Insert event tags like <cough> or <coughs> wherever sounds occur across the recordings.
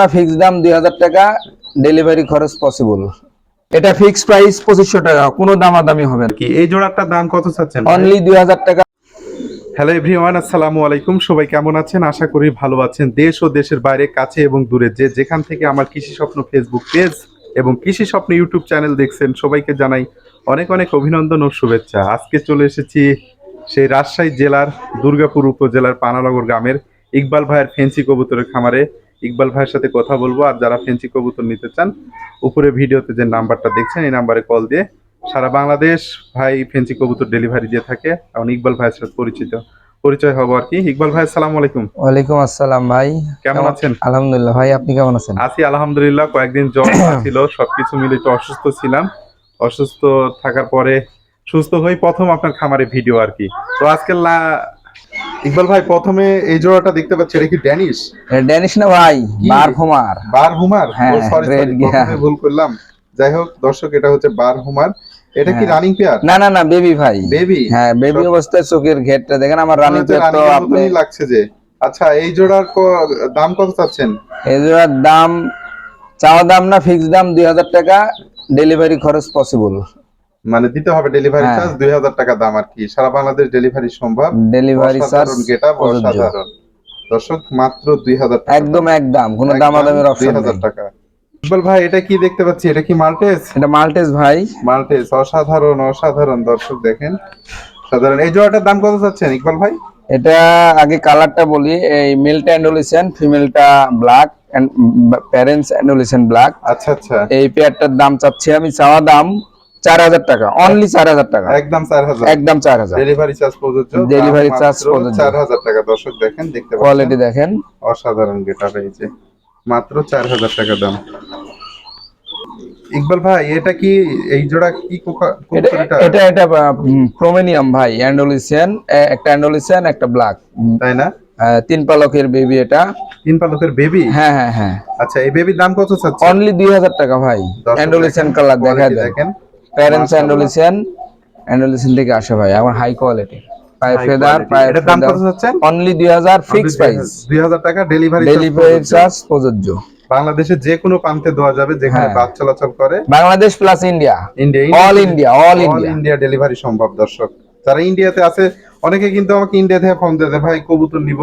না ফিক্স দাম দুই হাজার টাকা ডেলিভারি খরচ পসিবল এটা ফিক্স প্রাইস পঁচিশশো টাকা কোনো দামাদামি হবে না। কি এই জোড়াটার দাম কত চাচ্ছেন অনলি দুই হাজার টাকা। হ্যালো এভরিওয়ান আসসালামু আলাইকুম। সবাই কেমন আছেন? আশা করি ভালো আছেন। দেশ ও দেশের বাইরে কাছে এবং দূরে যে যেখান থেকে আমার কৃষি স্বপ্ন ফেসবুক পেজ এবং কৃষি স্বপ্ন ইউটিউব চ্যানেল দেখছেন সবাইকে জানাই অনেক অনেক অভিনন্দন ও শুভেচ্ছা। আজকে চলে এসেছি সেই রাজশাহী জেলার দুর্গাপুর উপজেলার পানানগর গ্রামের ইকবাল ভাইয়ের ফেন্সি কবুতরের খামারে। ইকবাল ভাইয়ের সাথে কথা বলব। আর যারা ফেন্সি কবুতর নিতে চান উপরে ভিডিওতে যে নাম্বারটা দেখছেন এই নাম্বারে কল দিয়ে সারা বাংলাদেশ ভাই ফেন্সি কবুতর ডেলিভারি দিয়ে থাকে। এবং ইকবাল ভাইয়ের সাথে পরিচিত। পরিচয় হব আর কি। ইকবাল ভাই আসসালামু আলাইকুম। ওয়ালাইকুম আসসালাম ভাই। কেমন আছেন? আলহামদুলিল্লাহ ভাই আপনি কেমন আছেন? আছি আলহামদুলিল্লাহ কয়েকদিন জ্বর <coughs> ছিল সবকিছু মিলে একটু অসুস্থ ছিলাম। অসুস্থ থাকার পরে সুস্থ হয়ে প্রথম আপনার খামারে ভিডিও আর কি। তো আজকে ইকবাল ভাই প্রথমে এই জোড়াটা দেখতে পাচ্ছি এটা কি ড্যানিশ? ড্যানিশ না ভাই? বার হোমার বার হুমার হ্যাঁ, সরি red gear। ভুল করলাম। যাই হোক দর্শক এটা হচ্ছে বার হুমার এটা কি হ্যাঁ। রানিং পেয়ার না না না বেবি ভাই। বেবি হ্যাঁ বেবি অবস্থায় চোখের ঘেরটা দেখেন আমার রানী তো আপনি লাগছে যে। আচ্ছা এই জোড়ার দাম কত চাচ্ছেন? এই জোড়ার দাম চাওয়া দাম না ফিক্স দাম দুই হাজার টাকা। ডেলিভারি খরচ পসিবল মানে দিতে হবে ডেলিভারি হ্যাঁ। চার্জ দুই হাজার টাকা দাম আর কি। সারা বাংলাদেশ ডেলিভারি সম্ভব। ডেলিভারি চার্জ গেটা অসাধারণ। দর্শক মাত্র দুই হাজার একদম একদম কোনো দামাদামের দুই অপশন হাজার নেই। টাকা। ইকবাল ভাই এটা কি দেখতে পাচ্ছি? এটা কি মাল্টেস এটা মাল্টেস ভাই। মাল্টেস অসাধারণ অসাধারণ। দর্শক দেখেন। সাধারণ। এই জোড়াটার দাম কত চাচ্ছেন ইকবাল ভাই? এটা আগে কালারটা বলি এই মেলটা অ্যান্ডোলিসেন ফিমেলটা ব্ল্যাক প্যারেন্টস অ্যান্ডোলিসেন ব্ল্যাক আচ্ছা আচ্ছা। এই পেয়ারটার দাম চাচ্ছি আমি চাওয়া দাম চার হাজার টাকা। অনলি চার হাজার টাকা। একদম চার হাজার। একদম চার হাজার। ডেলিভারি চার্জ প্রযোজ্য। Delivery charge চার প্রযোজ্য। হাজার টাকা। দর্শক দেখেন দেখতে কোয়ালিটি দেখেন। অসাধারণ গেটা রয়েছে মাত্র চার হাজার টাকা দাম। ইকবাল ভাই এটা কি এই জোড়া কি কোকা- এটা এটা? এটা প্রোমেনিয়াম ভাই অ্যান্ডোলিসিয়ান একটা অ্যান্ডোলিসিয়ান একটা ব্ল্যাক তাই না? তিন পালকের বেবি এটা। তিন পালকের বেবি হ্যাঁ হ্যাঁ হ্যাঁ। আচ্ছা এই বেবির দাম কত চাচ্ছে অনলি দুই হাজার টাকা ভাই। অ্যান্ডোলিসিয়ান কালার দেখা দেখেন। প্যারেন্টস মাশাআল্লাহ। অ্যান্ডোলিসিয়ান অ্যান্ডোলিসিয়ান থেকে আসে ভাই আমার হাই কোয়ালিটি পায়ের ফেদার। পায়ের দাম কত চাচ্ছেন অনলি দুই হাজার ফিক্স প্রাইস দুই হাজার টাকা ডেলিভারি ডেলিভারি চার্জ প্রযোজ্য। বাংলাদেশের যে কোনো প্রান্তে দেওয়া যাবে যেখানে হ্যাঁ। বাস চলাচল করে। Bangladesh plus India India all India all India India delivery সম্ভব দর্শক। যারা ইন্ডিয়াতে আছে অনেকে কিন্তু আমাকে ইন্ডিয়া থেকে ফোন দেয় ভাই কবুতর নিব।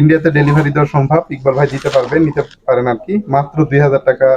ইন্ডিয়াতে ডেলিভারি দেওয়া সম্ভব। ইকবাল ভাই দিতে পারবে নিতে পারেন আর কি। মাত্র দুই হাজার টাকা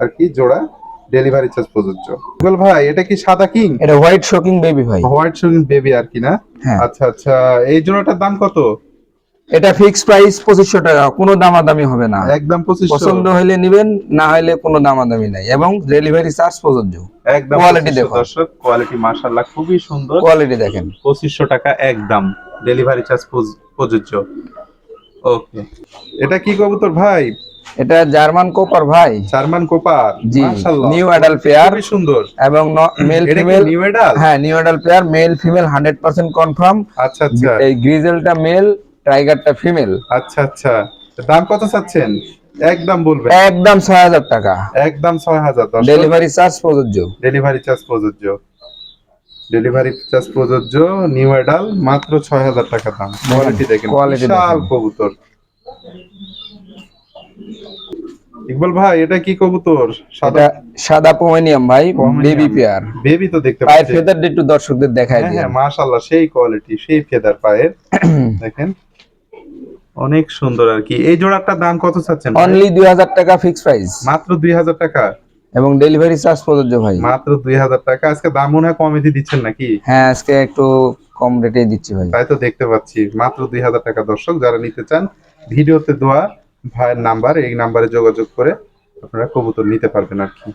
আর কি জোড়া। ডেলিভারি চার্জ প্রযোজ্য। ইকবাল ভাই এটা কি সাদা কিং? এটা হোয়াইট শোকিং বেবি ভাই। হোয়াইট সুইং বেবি আর কি না? হ্যাঁ। আচ্ছা আচ্ছা এই জোড়াটার দাম কত? এটা ফিক্স প্রাইস পঁচিশশো টাকা কোনো দামাদামি হবে না। একদম পঁচিশ পছন্দ হলে নিবেন না হলে কোনো দামাদামি নাই এবং ডেলিভারি চার্জ প্রযোজ্য। একদম কোয়ালিটি দেখো। দর্শক কোয়ালিটি মাশাআল্লাহ খুবই সুন্দর। কোয়ালিটি দেখেন। পঁচিশশো টাকা একদম ডেলিভারি চার্জ প্রযোজ্য। ওকে এটা কি কবুতর ভাই? এটা জার্মান কোপার ভাই। জার্মান কোপার জি নিউ অ্যাডাল্ট পেয়ার খুবই সুন্দর। এবং মেল ফিমেল নিউ এডাল হ্যাঁ new adult pair male female hundred percent confirm আচ্ছা আচ্ছা। এই গ্রিজেলটা মেল টাইগারটা ফিমেল আচ্ছা আচ্ছা। দাম কত চাচ্ছেন? একদম বলবেন। একদম ছয় হাজার টাকা। একদম ছয় হাজার দশ ডেলিভারি চার্জ প্রযোজ্য। ডেলিভারি চার্জ প্রযোজ্য। ডেলিভারি চার্জ প্রযোজ্য নিউ এডাল মাত্র ছয় হাজার টাকা দাম। কোয়ালিটি দেখেন। Quality বিশাল কবুতর। ইকবাল ভাই এটা কি কবুতর? সাদা সাদা পোমেনিয়াম ভাই বেবি পেয়ার। বেবি তো দেখতে পায়ের ফেদার একটু দর্শকদের দেখায় হ্যাঁ দিই হ্যাঁ মাশাআল্লাহ সেই কোয়ালিটি সেই ফেদার পায়ের। <clears throat> দেখেন অনেক সুন্দর আর কি। এই জোড়াটার দাম কত চাচ্ছেন অনলি দুই হাজার টাকা ফিক্স প্রাইস মাত্র দুই হাজার টাকা? এবং ডেলিভারি চার্জ প্রযোজ্য ভাই। মাত্র দুই হাজার টাকা। আজকে দাম মনে হয় কমে দিয়ে দিচ্ছেন নাকি? হ্যাঁ আজকে একটু কম রেটে দিচ্ছি ভাই। তাই তো দেখতে পাচ্ছি। মাত্র দুই হাজার টাকা দর্শক যারা নিতে চান ভিডিওতে দেওয়া ভাইয়ের নাম্বার এই নাম্বারে যোগাযোগ করে আপনারা কবুতর নিতে পারবেন আর কি।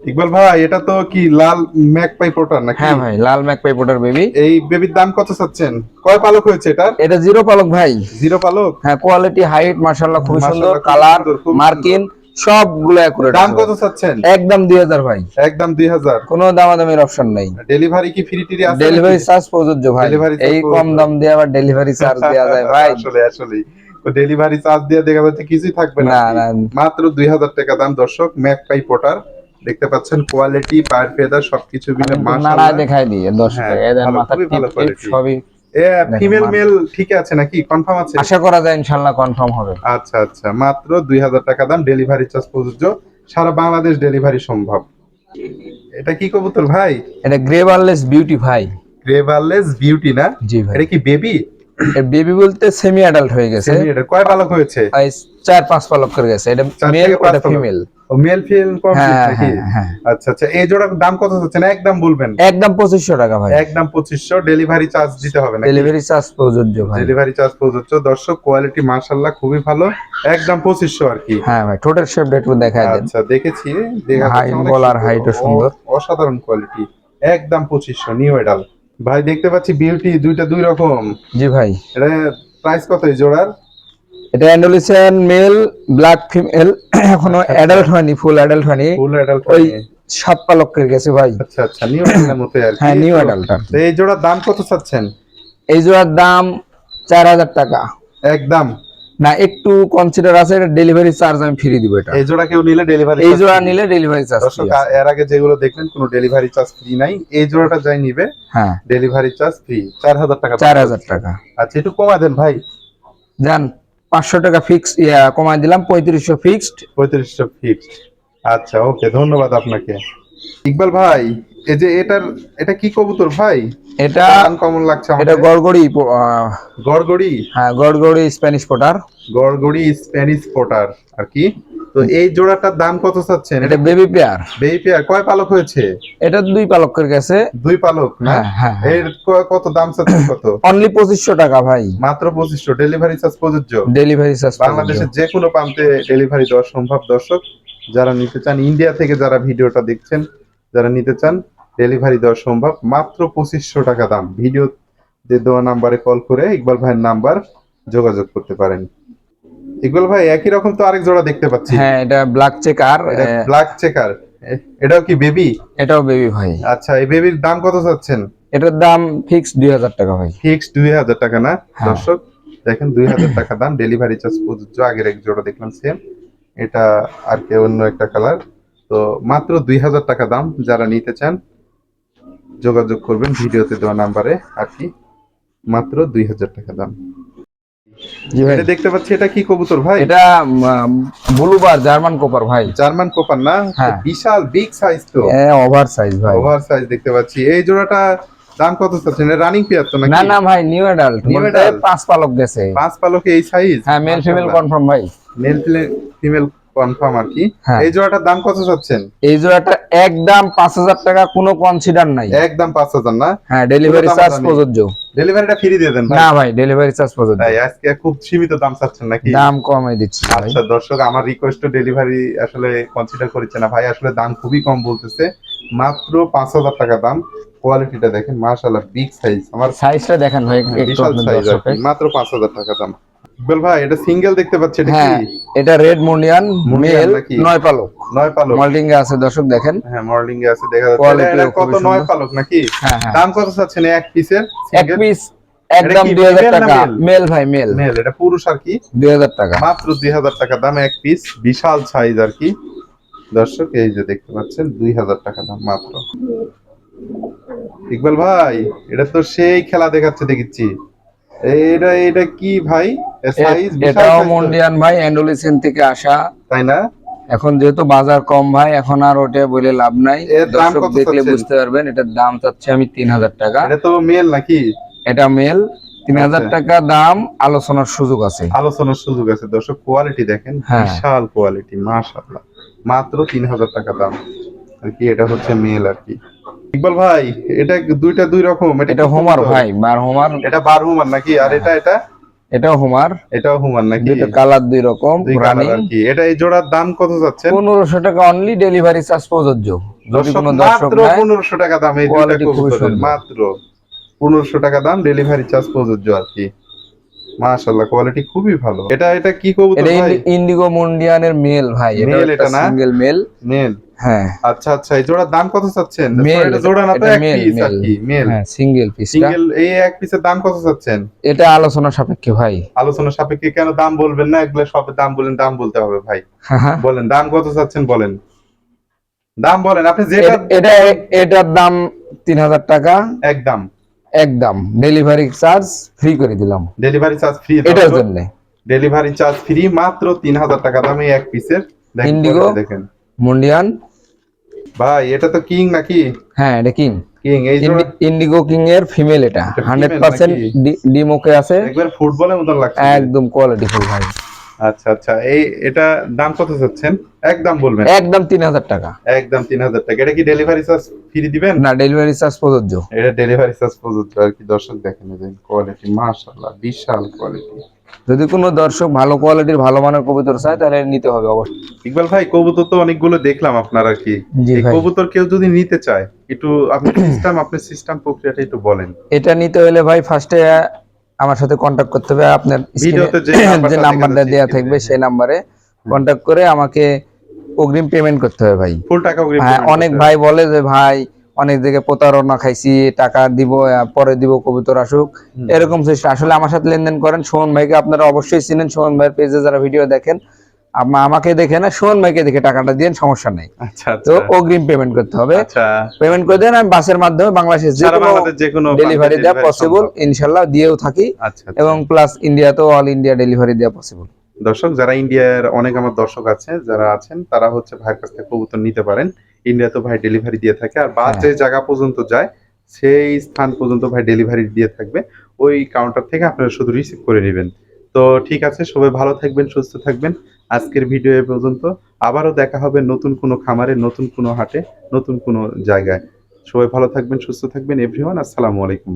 ইকবাল ভাই এটা তো কি লাল ম্যাকপাই পোটার নাকি? হ্যাঁ ভাই লাল ম্যাক পাইপোটার বেবি এই বেবির দাম কত চাচ্ছেন? কয় পালক হয়েছে এটা এটা জিরো পালক ভাই। জিরো পালক? হ্যাঁ কোয়ালিটি হাইট মাশাআল্লাহ খুব সুন্দর কালার মার্কিন সবগুলো অ্যাকুরেট দাম কত চাচ্ছেন? একদম দুই হাজার ভাই। একদম দুই হাজার। কোনো দামাদামির অপশন নাই। ডেলিভারি কি ফ্রি টিরি আছে ডেলিভারি চার্জ প্রযোজ্য ভাই। এই কম দাম দিয়ে আবার ডেলিভারি চার্জ দেওয়া যায় <laughs> ভাই। আসলে আসলে ডেলিভারি চার্জ দিয়ে দেখা যাচ্ছে কিছুই থাকবে না। মাত্র দুই হাজার টাকা দাম দর্শক ম্যাক পাই পোটার দেখতে পাচ্ছেন কোয়ালিটি পায়ের ফেদার সবকিছু মিলে মাশাআল্লাহ। দেখাই দশ হ্যাঁ, টাকা এদের মাথা টিপ ভালো টিপ সবই ফিমেল মেল ঠিক আছে নাকি? কনফার্ম আছে? আশা করা যায় ইনশাল্লাহ কনফার্ম হবে। আচ্ছা আচ্ছা মাত্র দুই হাজার টাকা দাম ডেলিভারি চার্জ প্রযোজ্য। সারা বাংলাদেশ ডেলিভারি সম্ভব। এটা কি কবুতর ভাই? এটা গ্রে বার্লেস বিউটি ভাই। গ্রেভারলেস বিউটি না? জি ভাই। এটা কি বেবি বেবি বলতে সেমি অ্যাডাল্ট হয়ে গেছে। এটা কয় পালক হয়েছে? চার পাঁচ পালক করে গেছে। এটা মেল ওটা ফিমেল ও মেল ফিল কমপ্লিট নাকি? হ্যাঁ আচ্ছা আচ্ছা এই জোড়ার দাম কত হচ্ছে না? একদম বলবেন। একদম পঁচিশশো টাকা ভাই। একদম পঁচিশশো। ডেলিভারি চার্জ দিতে হবে না ডেলিভারি চার্জ প্রযোজ্য ভাই। ডেলিভারি চার্জ প্রযোজ্য। দর্শক কোয়ালিটি মার্শাল্লাহ খুবই ভালো। একদম পঁচিশশো আর কি। হ্যাঁ ভাই টোটাল শেপটা একটু দেখায় দেন। আচ্ছা দেখেছি। দেখা Height অনেক গলার সুন্দর। সুন্দর। অসাধারণ কোয়ালিটি একদম পঁচিশশো নিউ এডাল ভাই দেখতে পাচ্ছি বিউটি দুইটা দুই রকম। জি ভাই। এটা প্রাইস কত এই জোড়ার? এটা অ্যান্ডোলিসিয়ান মেল ব্ল্যাক ফিমেল এখনও অ্যাডাল্ট হয়নি ফুল অ্যাডাল্ট হয়নি। ফুল এডাল ওই সাত পালক করে গেছে ভাই। আচ্ছা আচ্ছা নিউ এডালের মতো আর হ্যাঁ নিউ অ্যাডাল্ট তো এই জোড়ার দাম কত চাচ্ছেন? এই জোড়ার দাম চার হাজার টাকা। একদম। না একটু কনসিডার আছে এটা ডেলিভারি চার্জ আমি ফ্রি দিব এটা। এই জোড়া কেউ নিলে ডেলিভারি এই জোড়া নিলে ডেলিভারি চার্জ দর্শক এর আগে যেগুলো দেখলেন কোনো ডেলিভারি চার্জ ফ্রি নাই। এই জোড়াটা যাই নিবে হ্যাঁ। ডেলিভারি চার্জ ফ্রি চার হাজার টাকা চার হাজার টাকা। আচ্ছা একটু কমা দেন ভাই। যান পাঁচশো টাকা ফিক্স ইয়া কমাই দিলাম পঁয়ত্রিশশো ফিক্সড পঁয়ত্রিশশো ফিক্সড আচ্ছা ওকে ধন্যবাদ আপনাকে। ইকবাল ভাই এই যে এটার এটা কি কবুতর ভাই? এটা কমন লাগছে এটা গড়গড়ি গড়গড়ি? হ্যাঁ গড়গড়ি স্প্যানিশ পোটার গড়গড়ি স্প্যানিশ পোটার আর কি? তো এই জোড়াটার দাম কত চাচ্ছেন? এটা বেবি পেয়ার বেবি পেয়ার কয় পালক হয়েছে? এটা দুই পালক করে গেছে দুই পালক না? হ্যাঁ হ্যাঁ এর কত দাম চাচ্ছেন? কত? অনলি পঁচিশশো টাকা ভাই। মাত্র পঁচিশশো। ডেলিভারি চার্জ প্রযোজ্য? ডেলিভারি চার্জ বাংলাদেশের যে কোনো প্রান্তে ডেলিভারি দেওয়া সম্ভব। দর্শক যারা নিতে চান ইন্ডিয়া থেকে যারা ভিডিওটা দেখছেন যারা নিতে চান ডেলিভারি দেওয়া সম্ভব। মাত্র পঁচিশশো টাকা দাম। ভিডিও দেওয়া নাম্বারে কল করে ইকবাল ভাইয়ের নাম্বার যোগাযোগ করতে পারেন। ইকবাল ভাই একই রকম তো আরেক জোড়া দেখতে পাচ্ছি। হ্যাঁ এটা ব্ল্যাক চেকার ব্ল্যাক চেকার এটাও কি বেবি এটাও বেবি ভাই। আচ্ছা এই বেবির দাম কত চাচ্ছেন? এটার দাম ফিক্স দুই হাজার টাকা ভাই। ফিক্স দুই হাজার টাকা না? হ্যাঁ। দর্শক দেখেন দুই হাজার টাকা দাম। ডেলিভারি চার্জ প্রযোজ্য আগের এক জোড়া দেখলাম সেম এটা আর কি অন্য একটা কালার তো মাত্র দুই হাজার টাকা দাম যারা নিতে চান যোগাযোগ করবেন ভিডিওতে দেওয়া নাম্বারে আর কি? মাত্র দুই হাজার টাকা দাম। এটা দেখতে পাচ্ছি এটা কি কবুতর ভাই? এটা ব্লুবার জার্মান কোপার ভাই। জার্মান কোপার না? হ্যাঁ। বিশাল বিগ সাইজ তো। ওভার সাইজ ভাই। ওভার সাইজ দেখতে পাচ্ছি। এই জোড়াটা দাম কত চাচ্ছেন? রানিং পেয়ার তো না নাকি? না ভাই নিউ অ্যাডাল্ট বলতে adult? পাঁচ পালক গেছে পাঁচ পালকে এই সাইজ হ্যাঁ মেল ফিমেল কনফার্ম ভাই। মেল ফিমেল কনফার্ম আর কি। হ্যাঁ। এই জোড়াটার দাম কত চাচ্ছেন? এই জোড়াটা একদম পাঁচ হাজার টাকা কোনো কনসিডার নাই। একদম পাঁচ হাজার না? হ্যাঁ ডেলিভারি চার্জ প্রযোজ্য। ডেলিভারিটা ফ্রি দিয়ে দেন না ভাই ডেলিভারি চার্জ প্রযোজ্য। তাই আজকে খুব সীমিত দাম চাচ্ছেন নাকি? দাম কমাই দিচ্ছি আচ্ছা দর্শক আমার রিকোয়েস্ট ডেলিভারি আসলে কনসিডার করেছে না। ভাই আসলে দাম খুবই কম বলতেছে। মাত্র পাঁচ হাজার টাকা দাম। কোয়ালিটিটা দেখেন মাশাআল্লাহ বিগ সাইজ আমার সাইজটা দেখেন ভাই বিশাল সাইজ মাত্র পাঁচ হাজার টাকা দাম। ইকবাল ভাই এটা সিঙ্গেল দেখতে পাচ্ছি এটা হ্যাঁ কি? এটা রেড মুন্ডিয়ান মেল নয় পালক। নয় পালক। মল্টিং এ আছে দর্শক দেখেন। হ্যাঁ মর্নিং এ আছে দেখা যাচ্ছে। এটা- কত নয় পালক নাকি? হ্যাঁ হ্যাঁ। দাম কত চাচ্ছেন এক পিসের এক পিস একদম কি দুই হাজার female না টাকা মেল ভাই মেল মেল এটা পুরুষ আর কি? দুই হাজার টাকা। মাত্র দুই হাজার টাকা দাম এক পিস বিশাল সাইজ আর কি। দর্শক এই যে দেখতে পাচ্ছেন দুই হাজার টাকা দাম মাত্র। ইকবাল ভাই এটা তো সেই খেলা দেখাচ্ছে দেখেছি এটা এটা কি ভাই? এটাও মন্ডিয়ান ভাই অ্যান্ডোলিসেন থেকে আসা। তাই না? এখন যেহেতু বাজার কম ভাই এখন আর ওটা বলে লাভ নাই। দর্শক দেখলে বুঝতে পারবেন এটার দাম চাচ্ছি আমি তিন হাজার টাকা। এটা তো মেল নাকি? এটা মেল তিন হাজার আচ্ছা। টাকা দাম আলোচনার সুযোগ আছে। আলোচনার সুযোগ আছে। দর্শক কোয়ালিটি দেখেন হ্যাঁ। বিশাল কোয়ালিটি মাশাআল্লাহ। মাত্র তিন হাজার টাকা দাম। আর কি এটা হচ্ছে মেল আর কি। ইকবাল ভাই এটা দুইটা দুই রকম। এটা হোমার ভাই বার হোমার এটা বার হুমার নাকি? আর এটা এটা এটাও হোমার এটাও হুমার নাকি? দুটো কালার দুই রকম রানিং কি। এটা এই জোড়ার দাম কত যাচ্ছে? পনেরোশো টাকা অনলি ডেলিভারি চার্জ প্রযোজ্য। যদি কোনো দর্শক মাত্র নেয় পনেরোশো টাকা দাম এই খুবই কবুতরের। মাত্র পনেরোশো টাকা দাম ডেলিভারি চার্জ প্রযোজ্য আর কি। মাশাআল্লাহ কোয়ালিটি খুবই ভালো। এটা এটা কি কবুতর এটা ভাই? ইন্ডিগো মুন্ডিয়ানের মেল ভাই। এটা এটা না? সিঙ্গেল মেল মেল হ্যাঁ। আচ্ছা আচ্ছা এই জোড়ার দাম কত চাচ্ছেন? এটা জোড়া না তো এক পিস আর কি মেল। হ্যাঁ সিঙ্গেল পিসটা সিঙ্গেল এই এক পিসের দাম কত চাচ্ছেন? এটা আলোচনা সাপেক্ষে ভাই। আলোচনা সাপেক্ষে কেন দাম বলবেন না? এগুলো সব দাম বলেন দাম বলতে হবে ভাই। হ্যাঁ, বলেন দাম কত চাচ্ছেন বলেন। দাম বলেন আপনি যেটা এটা এটা- এটার দাম তিন হাজার টাকা। একদম। একদম। ডেলিভারি চার্জ ফ্রি করে দিলাম। ডেলিভারি চার্জ ফ্রি এটার জন্য। ডেলিভারি চার্জ ফ্রি মাত্র তিন হাজার টাকা দামে এক পিসের? দেখেন মুন্ডিয়ান ভাই এটা তো কিং নাকি? হ্যাঁ এটা কিং। কিং এই ইন্ডিগো কিং এর ফিমেল এটা। female হান্ড্রেড পার্সেন্ট নাকি? ডিমোকে আছে। একবার ফুটবলের মতন লাগছে। একদম কোয়ালিটি ফুল ভাই। আচ্ছা আচ্ছা এই এটা দাম কত চাচ্ছেন? একদম বলবেন। একদম তিন হাজার টাকা। একদম তিন হাজার টাকা। এটা কি ডেলিভারি চার্জ ফ্রি দিবেন? না ডেলিভারি চার্জ প্রযোজ্য। এটা ডেলিভারি চার্জ প্রযোজ্য আর কি। দর্শক দেখেন কোয়ালিটি মাশাআল্লাহ বিশাল কোয়ালিটি যদি কোনো দর্শক ভালো কোয়ালিটির ভালো মানের কবুতর চায় তাহলে নিতে হবে অবশ্যই। ইকবাল ভাই কবুতর তো অনেকগুলো দেখলাম আপনার আর কি। কবুতর কেউ যদি নিতে চায় একটু আপনি সিস্টেম আপনি সিস্টেম প্রক্রিয়াটা একটু বলেন। এটা নিতে হলে ভাই ফার্স্টে আমার সাথে কন্ট্যাক্ট করতে হবে। আপনার ভিডিওতে যে <coughs> নাম্বারটা দেওয়া থাকবে সেই নাম্বারে কন্ট্যাক্ট করে আমাকে অগ্রিম পেমেন্ট করতে হবে ভাই। ফুল টাকা অগ্রিম হ্যাঁ অনেক ভাই বলে যে ভাই অনেক জায়গায় প্রতারণা খাইছি টাকা দিব পরে দিব কবুতর আসুক। এরকম আসলে আমার সাথে লেনদেন করেন। সোহন ভাইকে আপনারা অবশ্যই চিনেন। সোহন ভাইয়ের পেজে যারা ভিডিও দেখেন আমা- আমাকে দেখে না সোহন ভাইকে দেখে টাকাটা দিন সমস্যা নেই। আচ্ছা তো আচ্ছা। অগ্রিম পেমেন্ট করতে হবে। আচ্ছা। পেমেন্ট করে দেন আমি বাসের মাধ্যমে বাংলাদেশের যে সারা বাংলাদেশ যে কোনো ডেলিভারি দেওয়া পসিবল। ইনশাল্লাহ দিয়েও থাকি। আচ্ছা আচ্ছা। এবং প্লাস ইন্ডিয়াতেও অল ইন্ডিয়া ডেলিভারি দেওয়া পসিবল দর্শক যারা ইন্ডিয়ার অনেক আমার দর্শক আছে যারা আছেন তারা হচ্ছে ভাইয়ের কাছ থেকে কবুতর নিতে পারেন। ইন্ডিয়া ইন্ডিয়াতে ভাই ডেলিভারি দিয়ে থাকে। আর বাস হ্যাঁ। যে জায়গা পর্যন্ত যায় সেই স্থান পর্যন্ত ভাই ডেলিভারি দিয়ে থাকবে। ওই কাউন্টার থেকে আপনারা শুধু রিসিভ করে নেবেন। তো ঠিক আছে সবাই ভালো থাকবেন সুস্থ থাকবেন। আজকের ভিডিও এ পর্যন্ত। আবারও দেখা হবে নতুন কোনো খামারে, নতুন কোনো হাটে, নতুন কোনো জায়গায়। সবাই ভালো থাকবেন, সুস্থ থাকবেন। এভরিওয়ান আসসালামু আলাইকুম।